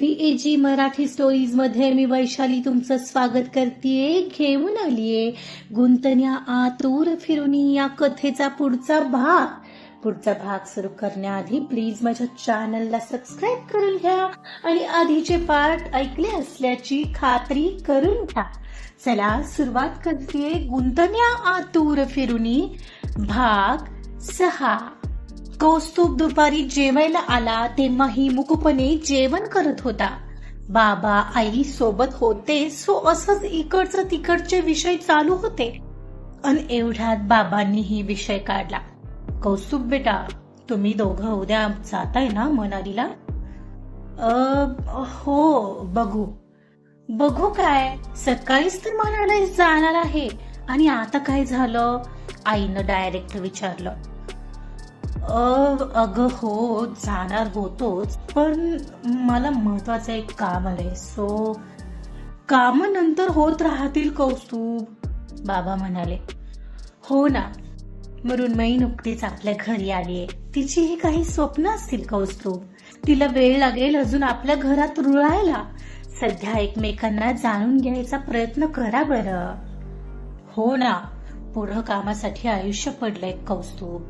जी मराठी स्टोरीजमध्ये मी वैशाली तुमचं स्वागत करतेय. घेऊन आलीये गुंतण्या आतूर फिरुनी या कथेचा पुढचा भाग. पुढचा भाग सुरू करण्याआधी प्लीज माझ्या चॅनलला सबस्क्राईब करून घ्या आणि आधीचे पार्ट ऐकले असल्याची खात्री करून घ्या. चला सुरुवात करतेय गुंतण्या आतूर फिरुनी भाग सहा. कौस्तुभ दुपारी जेवायला आला तेव्हाही मुकुपणे जेवण करत होता. बाबा आई सोबत होते सो असंच इकडचं तिकडचे विषय चालू होते. अन एवढ्यात बाबांनीही विषय काढला. कौस्तुभ बेटा तुम्ही दोघं उद्या जाताय ना मनालीला? हो बघू. बघू काय? सकाळीच तर मनाला जाणार आहे. आणि आता काय झालं? आईनं डायरेक्ट विचारलं. अगं हो जाणार होतोच पण मला महत्वाचं एक काम आलंय. सो काम नंतर होत राहतील कौस्तुभ बाबा म्हणाले. हो ना मृण्मयी नुकतीच आपल्या घरी आली आहे तिचीही काही स्वप्न असतील कौस्तुभ तिला वेळ लागेल अजून आपल्या घरात रुळायला. सध्या एकमेकांना जाणून घ्यायचा प्रयत्न करा बरं. हो ना पुढं कामासाठी आयुष्य पडलंय कौस्तुभ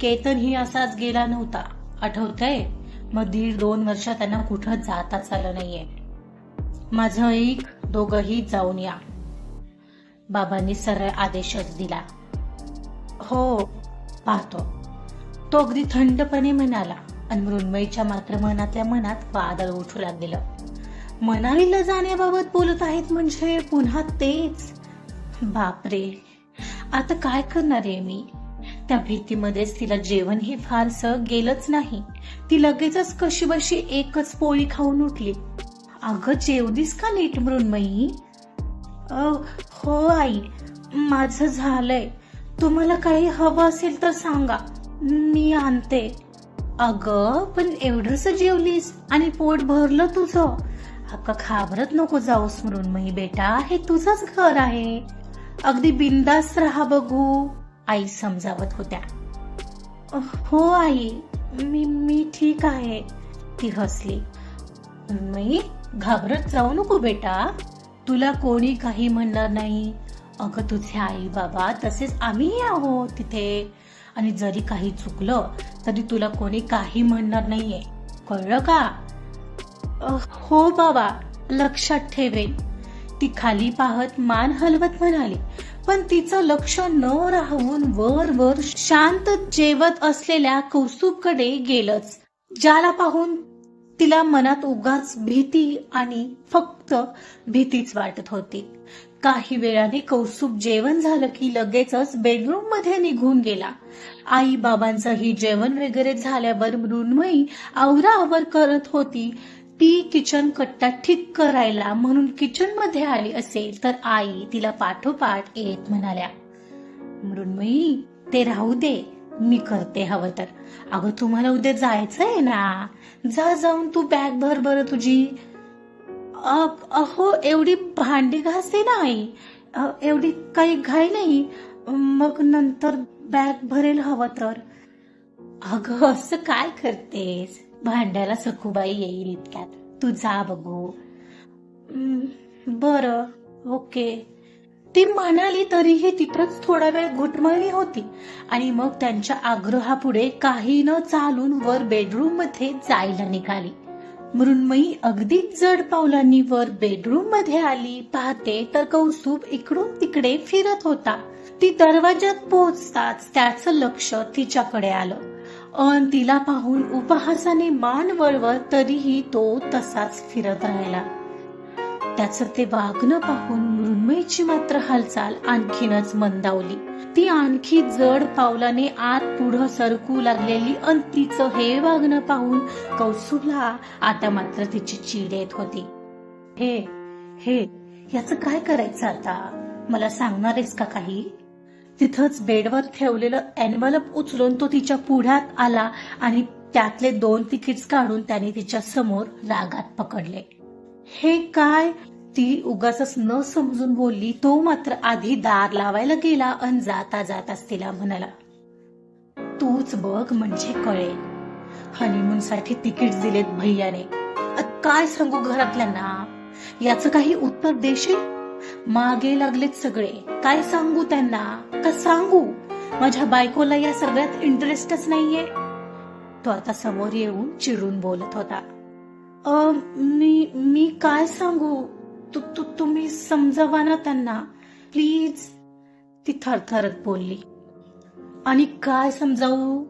केतनही असाच गेला नव्हता. आठवतंय? मग दीड दोन वर्ष त्यांना कुठं जाताच आलं नाहीये. माझं ऐक दोघही जाऊन या. बाबांनी सरळ आदेशच दिला. हो पाहतो. तो अगदी थंडपणे म्हणाला आणि मृण्मयीच्या मात्र मनातल्या मनात वादळ उठू लागलेलं. मनालीला जाण्याबाबत बोलत आहेत म्हणजे पुन्हा तेच? बापरे. आता काय करणार आहे मी? त्या भीतीमध्येच तिला जेवण हे फारसं गेलंच नाही. ती लगेचच कशी बशी एकच पोळी खाऊन उठली. अगं जेवलीस का नीट मृण्मयी? हो आई. माझं झालंय. तुम्हाला काही हवं असेल तर सांगा. मी आणते. अगं पण एवढंच जेवलीस आणि पोट भरलं तुझं. अगं खाबरत नको जाऊस मृण्मयी बेटा. हे तुझंच घर आहे. अगदी बिंदास राहा बघू. आई समजावत होत्या. हो आई मी मी ठीक आहे ती हसली. मी घाबरत जाऊ नको बेटा तुला कोणी काही म्हणणार नाही. अगं तुझे आई बाबा तसेच आम्हीही आहोत तिथे. आणि जरी काही चुकलं तरी तुला कोणी काही म्हणणार नाहीये. कळलं का? हो बाबा लक्षात ठेवेन. ती खाली पाहत मान हलवत म्हणाली पण तिचं लक्ष न राहून वर वर शांत जेवत असलेल्या कौस्तुभकडे गेलंच ज्याला पाहून तिला मनात उगाच भीती आणि फक्त भीतीच वाटत होती. काही वेळाने कौस्तुभ जेवण झालं की लगेचच बेडरूममध्ये निघून गेला. आई बाबांचंही जेवण वगैरे झाल्यावर मृण्मयी आवराआवर करत होती ती किचन कट्टा ठीक करायला म्हणून किचनमध्ये आली असेल तर आई तिला पाठोपाठ येत म्हणाल्या मृण्मयी ते राहू दे मी करते हवं तर. अगं तुम्हाला उद्या जायचंय ना? जा जाऊन तू बॅग भर बरं तुझी. अहो एवढी भांडी घासते ना आई. एवढी काही घाई नाही. मग नंतर बॅग भरेल हवं तर. अगं असं काय करतेस? भांड्याला सखूबाई येईल इतक्यात. तू जा बघू. बर ओके. ती म्हणाली तरीही तिथंच थोडा वेळ घुटमळली होती आणि मग त्यांच्या आग्रहापुढे काही न चालून वर बेडरूममध्ये जायला निघाली. मृण्मयी अगदी जड पावलांनी वर बेडरूममध्ये आली पाहते तर कौस्तुभ इकडून तिकडे फिरत होता. ती दरवाज्यात पोहोचताच त्याचं लक्ष तिच्याकडे आलं. अन तिला पाहून उपहासाने मान वळवत तरीही तो तसाच फिरत राहिला. त्याचं ते वागणं पाहून मृण्मयीची मात्र हालचाल आणखीनच मंदावली. ती आणखी जड पावलाने आत पुढं सरकू लागलेली अन तिचं हे वागणं पाहून कौसुला आता मात्र तिची चीड येत होती. हे हे याचं काय करायचं आता? मला सांगणार आहेस का काही? तिथंच बेडवर ठेवलेलं एनवलप उचलून तो तिच्या पुढ्यात आला आणि त्यातले दोन तिकीट्स काढून त्याने तिच्या समोर रागात पकडले. हे काय? ती उगाच न समजून बोलली तो मात्र आधी दार लावायला गेला अन जाता जाताच तिला म्हणाला तूच बघ म्हणजे कळेल. हनीमून साठी तिकीट दिलेत भैयाने. काय सांगू घरातल्यांना? याचं काही उत्तर देशील? मागे लागलेत सगळे. काय सांगू त्यांना? का सांगू? माझ्या बायकोला या सगळ्यात इंटरेस्टच नाहीये. तो आता समोर येऊन चिडून बोलत होता. "अ, मी मी काय सांगू? तू तू तुम्ही समजावा ना त्यांना. प्लीज. ती थरथरत बोलली. आणि काय समजावू?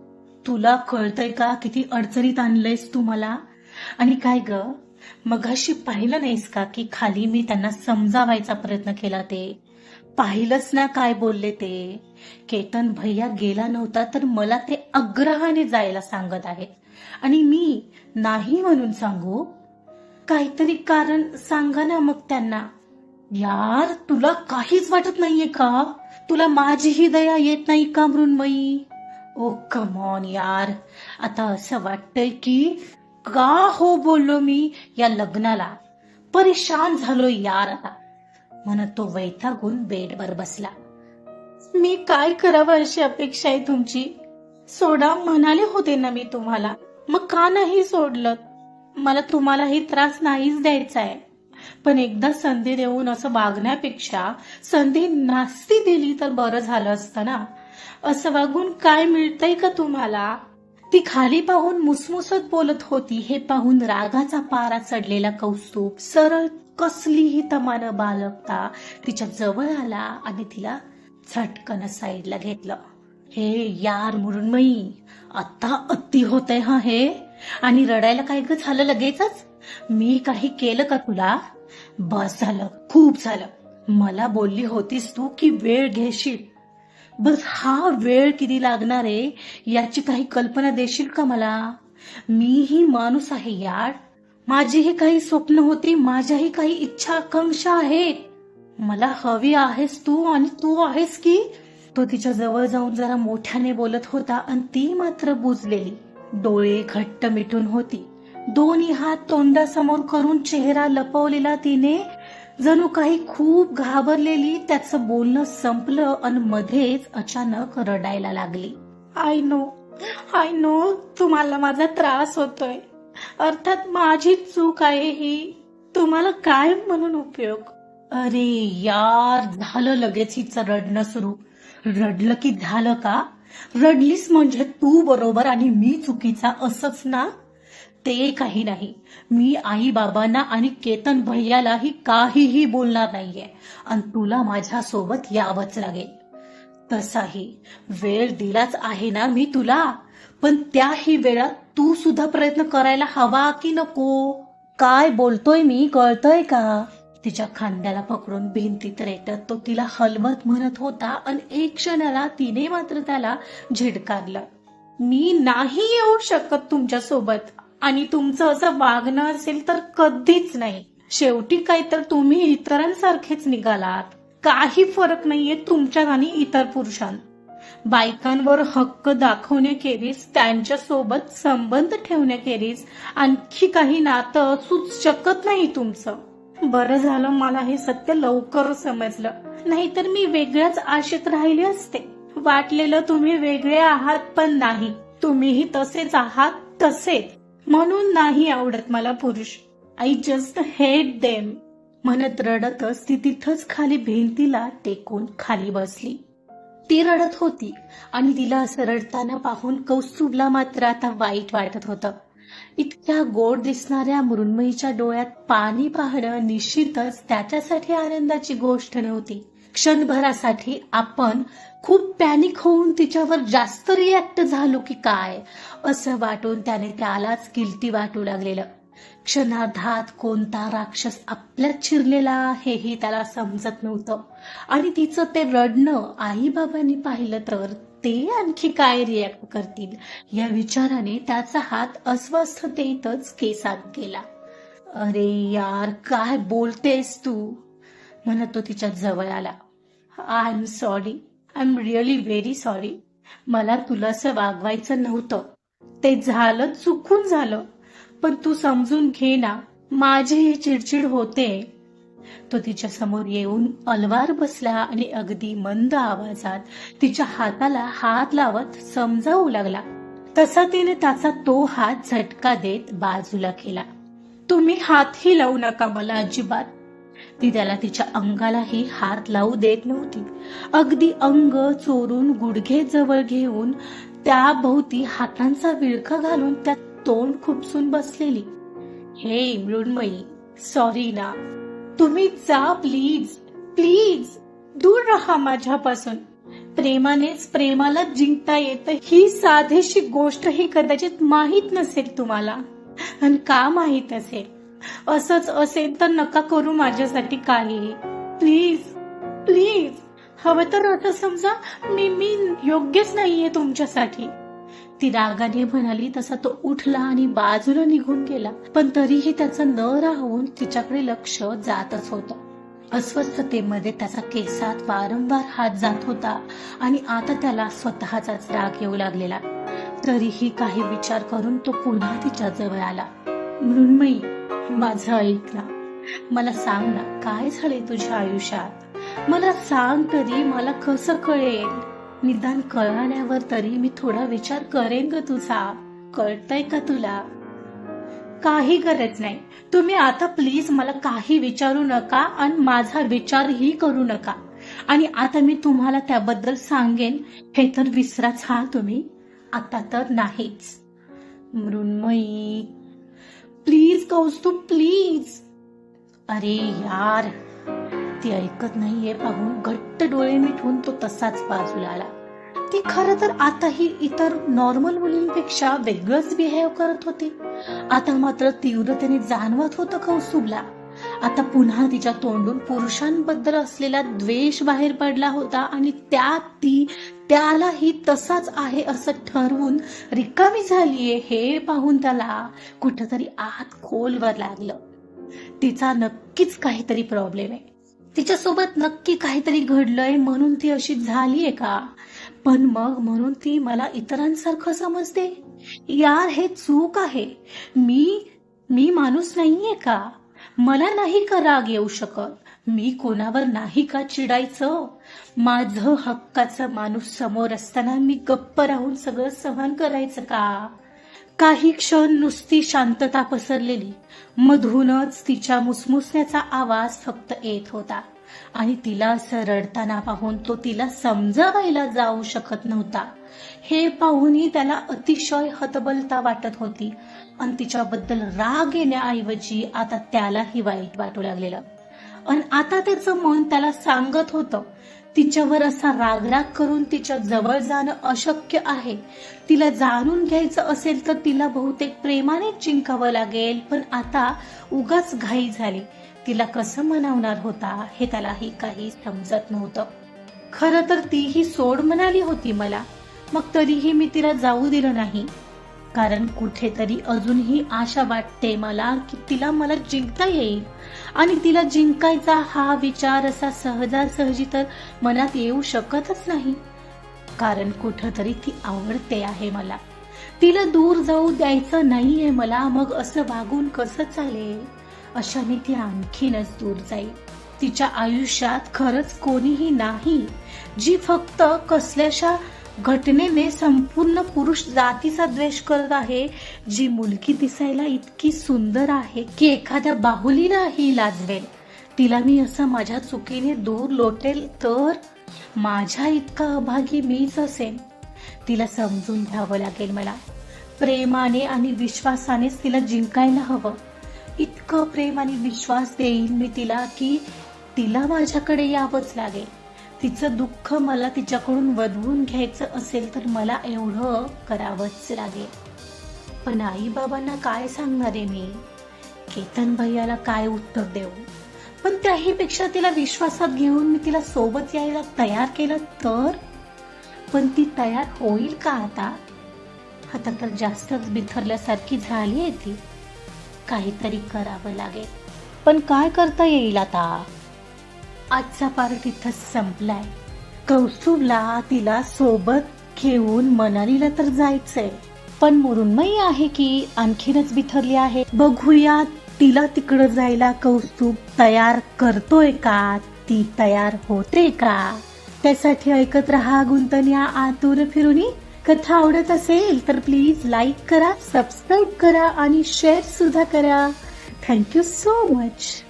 तुला कळतंय का किती अडचणीत आणलंयस तू मला? आणि काय ग? मगाशी पाहिलं नाहीस का की खाली मी त्यांना समजावायचा प्रयत्न केला ते? पाहिलंच ना काय बोलले ते. केतन भैया गेला नव्हता तर मला ते अग्रहाने जायला सांगत आहेत. आणि मी नाही म्हणून सांगू. काहीतरी कारण सांगा ना मग त्यांना. यार तुला काहीच वाटत नाहीये का? तुला माझीही दया येत नाही का मृण्मयी? Oh, ओ कमॉन यार. आता असं वाटतंय की का हो बोललो मी या लग्नाला? परेशान झालो यार आता. म्हणत तो वैतागून बेडवर बसला. मी काय करावं अशी अपेक्षा आहे तुमची? सोडा म्हणाले होते ना मी तुम्हाला. मग का नाही सोडलं? मला तुम्हालाही त्रास नाहीच द्यायचा आहे. पण एकदा संधी देऊन असं वागण्यापेक्षा संधी नास्ती दिली तर बरं झालं असतं ना? असं वागून काय मिळतंय का तुम्हाला? ती खाली पाहून मुसमुसत बोलत होती हे पाहून रागाचा पारा चढलेला कौस्तुभ सरळ कसलीही तमानं बालकता तिच्या जवळ आला आणि तिला झटकन साईडला घेतलं. हे यार मुरुणमयी आता अति होतंय हा हे? आणि रडायला काय ग झालं लगेचच? मी काही केलं का तुला? बस झालं खूप झालं. मला बोलली होतीस तू की वेळ घेशील. बस हा वेळ किती लागणार आहे याची काही कल्पना देशील का मला? मीही माणूस आहे यार. माझीही काही स्वप्न होती माझ्याही काही इच्छा आकांक्षा आहेत. मला हवी आहेस तू आणि तू आहेस की? तो तिच्या जवळ जाऊन जरा मोठ्याने बोलत होता आणि ती मात्र बुजलेली. डोळे घट्ट मिटून होती. दोन्ही हात तोंडासमोर करून चेहरा लपवलेला तिने जणू काही खूप घाबरलेली त्याचं बोलणं संपलं आणि मध्येच अचानक रडायला लागली. आय नो आय नो तुम्हाला माझा त्रास होतोय. अर्थात माझी चूक आहे ही. तुम्हाला काय म्हणून उपयोग? अरे यार झालं लगेच हिचं रडणं सुरू. रडलं की झालं का? रडलीस म्हणजे तू बरोबर आणि मी चुकीचा असंच ना? ते काही नाही. मी आई बाबांना आणि केतन भैयालाही काहीही बोलणार नाहीये. आणि तुला माझ्यासोबत यावंच लागेल. तसाही वेळ दिलाच आहे ना मी तुला? पण त्याही वेळात तू सुद्धा प्रयत्न करायला हवा की नको? काय बोलतोय मी? कळतोय का? तिच्या खांद्याला पकडून भिंतीत रेटत तो तिला हलवत म्हणत होता आणि एक क्षणाला तिने मात्र त्याला झिडकारलं. मी नाही येऊ शकत तुमच्यासोबत आणि तुमचं असं वागणं असेल तर कधीच नाही. शेवटी काय तर तुम्ही इतरांसारखेच निघालात. काही फरक नाहीये तुमच्यात आणि इतर पुरुषांत. बायकांवर हक्क दाखवण्याखेरीज त्यांच्यासोबत संबंध ठेवण्याखेरीज आणखी काही नातं असूच शकत नाही तुमचं. बरं झालं मला हे सत्य लवकर समजलं. नाहीतर मी वेगळ्याच आशेत राहिले असते. वाटलेलं तुम्ही वेगळे आहात पण नाही. तुम्हीही तसेच आहात तसेच. म्हणून नाही आवडत मला पुरुष. आय जस्ट हेट देम म्हणत रडतच ती तिथंच खाली भिंतीला टेकून खाली बसली. ती रडत होती आणि तिला असं रडताना पाहून कौस्तुभला मात्र आता वाईट वाटत होतं. इतक्या गोड दिसणाऱ्या मृण्मयीच्या डोळ्यात पाणी पाहणं निश्चितच त्याच्यासाठी आनंदाची गोष्ट नव्हती. क्षणभरासाठी आपण खूप पॅनिक होऊन तिच्यावर जास्त रिॲक्ट झालो की काय असं वाटून त्याने त्यालाच गिल्टी वाटू लागलेलं. क्षणार्धात कोणता राक्षस आपल्यात शिरलेला हेही त्याला समजत नव्हतं. आणि तिचं ते रडणं आई बाबांनी पाहिलं तर ते आणखी काय रिॲक्ट करतील या विचाराने त्याचा हात अस्वस्थतेतच केसात गेला. अरे यार काय बोलतेस तू? म्हणत तो तिच्या जवळ आला. I am sorry I am really very sorry मला तुला असं वागवायचं नव्हतं. ते झालं चुकून झालं. पण तू समजून घे ना माझी ही चिडचिड होते. तो तिच्या समोर येऊन अलवार बसला आणि अगदी मंद आवाजात तिच्या हाताला हात लावत समजावू लागला. तसा तिने त्याचा तो हात झटका देत बाजूला केला. तुम्ही हातही लावू नका मला अजिबात. ती त्याला तिच्या अंगालाही हात लावू देत नव्हती. अगदी अंग चोरून गुडघे जवळ घेऊन त्या भोवती हातांचा विळखा घालून त्यात तोंड खुपसून बसलेली. हे मृण्मयी सॉरी ना. तुम्ही जा प्लीज प्लीज दूर राहा माझ्यापासून. प्रेमानेच प्रेमाला जिंकता येत ही साधीशी गोष्ट ही कदाचित माहीत नसेल तुम्हाला. आणि का माहीत असेल? असंच असेल तर नका करू माझ्यासाठी काही प्लीज प्लीज. हवं तर आता समजा मी मी योग्यच नाहीये तुमच्यासाठी. ती रागाने म्हणाली तसा तो उठला आणि बाजूला निघून गेला. पण तरीही त्याचं न राहून तिच्याकडे लक्ष जातच होतं. अस्वस्थतेमध्ये त्याचा केसात वारंवार हात जात होता आणि आता त्याला स्वतःचाच राग येऊ लागलेला. तरीही काही विचार करून तो पुन्हा तिच्या जवळ आला. मृण्मयी माझं ऐक ना. मला सांग ना काय झाले तुझ्या आयुष्यात? मला सांग तरी मला कसं कळेल? निदान कळाल्यावर तरी मी थोडा विचार करेन ग तुझा. कळतय का तुला? काही गरज नाही. तुम्ही आता प्लीज मला काही विचारू नका आणि माझा विचारही करू नका. आणि आता मी तुम्हाला त्याबद्दल सांगेन. हे तर विसराच हा तुम्ही. आता तर नाहीच. Mrinmayi please Kaustubh please. अरे यार ती ऐकत नाहीये. पाहून घट्ट डोळे मिठून तो तसाच बाजूला आला. ती खर तर आताही इतर नॉर्मल मुलींपेक्षा वेगळंच बिहेव करत होती. आता मात्र तीव्रतेने जाणवत होतं कौस्तुभला. आता पुन्हा तिच्या तोंडून पुरुषांबद्दल असलेला द्वेष बाहेर पडला होता आणि त्यात ती त्यालाही तसाच आहे असं ठरवून रिकामी झालीये हे पाहून त्याला कुठंतरी आत खोलवर लागलं. तिचा नक्कीच काहीतरी प्रॉब्लेम आहे. तिच्यासोबत नक्की काहीतरी घडलंय म्हणून ती अशी झालीये का? पण मग म्हणून ती मला इतरांसारखं समजते. यार हे चूक आहे. मी मी माणूस नाहीये का? मला नाही का राग येऊ शकत? मी कोणावर नाही का चिडायचं? माझं हक्काचं माणूस समोर असताना मी गप्प राहून सगळं सहन करायचं का? काही क्षण नुसती शांतता पसरलेली. मधूनच तिच्या मुसमुसण्याचा आवाज फक्त येत होता. आणि तिला असं रडताना पाहून तो तिला समजावायला जाऊ शकत नव्हता. हे पाहूनही त्याला अतिशय हतबलता वाटत होती. आणि तिच्याबद्दल राग येण्याऐवजी आता त्यालाही वाईट वाटू लागलेलं. आणि आता त्याचं मन त्याला सांगत होतं. तिच्यावर असा रागराग करून तिच्या जवळ जाणं अशक्य आहे. तिला जाणून घ्यायचं असेल तर तिला बहुतेक प्रेमाने जिंकावं लागेल. पण आता उगाच घाई झाली. तिला कसं म्हणावणार होता हे त्यालाही काही समजत नव्हतं. खरं तर तीही सोड म्हणाली होती मला. मग तरीही मी तिला जाऊ दिलं नाही. कारण कुठेतरी अजूनही आशा वाटते मला की तिला मला जिंकता येईल. आणि तिला जिंकायचा हा विचार असा सहजासहजी तर मनात येऊ शकतच नाही. कारण कुठंतरी ती आवडते आहे मला. तिला दूर जाऊ द्यायचं नाहीये मला. मग असं वागून कसं चालेल? अशाने ती आणखीनच दूर जाईल. तिच्या आयुष्यात खरंच कोणीही नाही जी फक्त कसल्याशा घटनेने संपूर्ण पुरुष जातीचा द्वेष करत आहे जी मुलगी दिसायला इतकी सुंदर आहे की एखाद्या बाहुलीलाही लाजवेल. तिला मी असं माझ्या चुकीने दूर लोटेल तर माझ्या इतका अभागी मीच असेन. तिला समजून घ्यावं लागेल मला. प्रेमाने आणि विश्वासानेच तिला जिंकायला हवं. इतकं प्रेम आणि विश्वास देईन मी तिला की तिला माझ्याकडे यावंच लागेल. तिचं दुःख मला तिच्याकडून वधवून घ्यायचं असेल तर मला एवढं करावंच लागेल. पण आई बाबांना काय सांगणार आहे मी? केतन भैयाला काय उत्तर देऊ? पण त्याहीपेक्षा तिला विश्वासात घेऊन मी तिला सोबत यायला तयार केलं तर? पण ती तयार होईल का आता? आता तर जास्तच बिथरल्यासारखी झाली आहे ती. काहीतरी करावं लागेल. पण काय करता येईल आता? आजचा पार्ट इथं संपलाय. कौस्तुभला तिला सोबत घेऊन मनालीला तर जायचंय. पण मुरुन्मयी आहे की आणखीनच बिथरली आहे? बघूया तिला तिकडं जायला कौस्तुभ तयार करतोय का? ती तयार होते का? त्यासाठी ऐकत राहा गुंतन या आतुर फिरुनी. कथा आवडत असेल तर प्लीज लाईक करा सबस्क्राईब करा आणि शेअर सुद्धा करा. Thank you so much.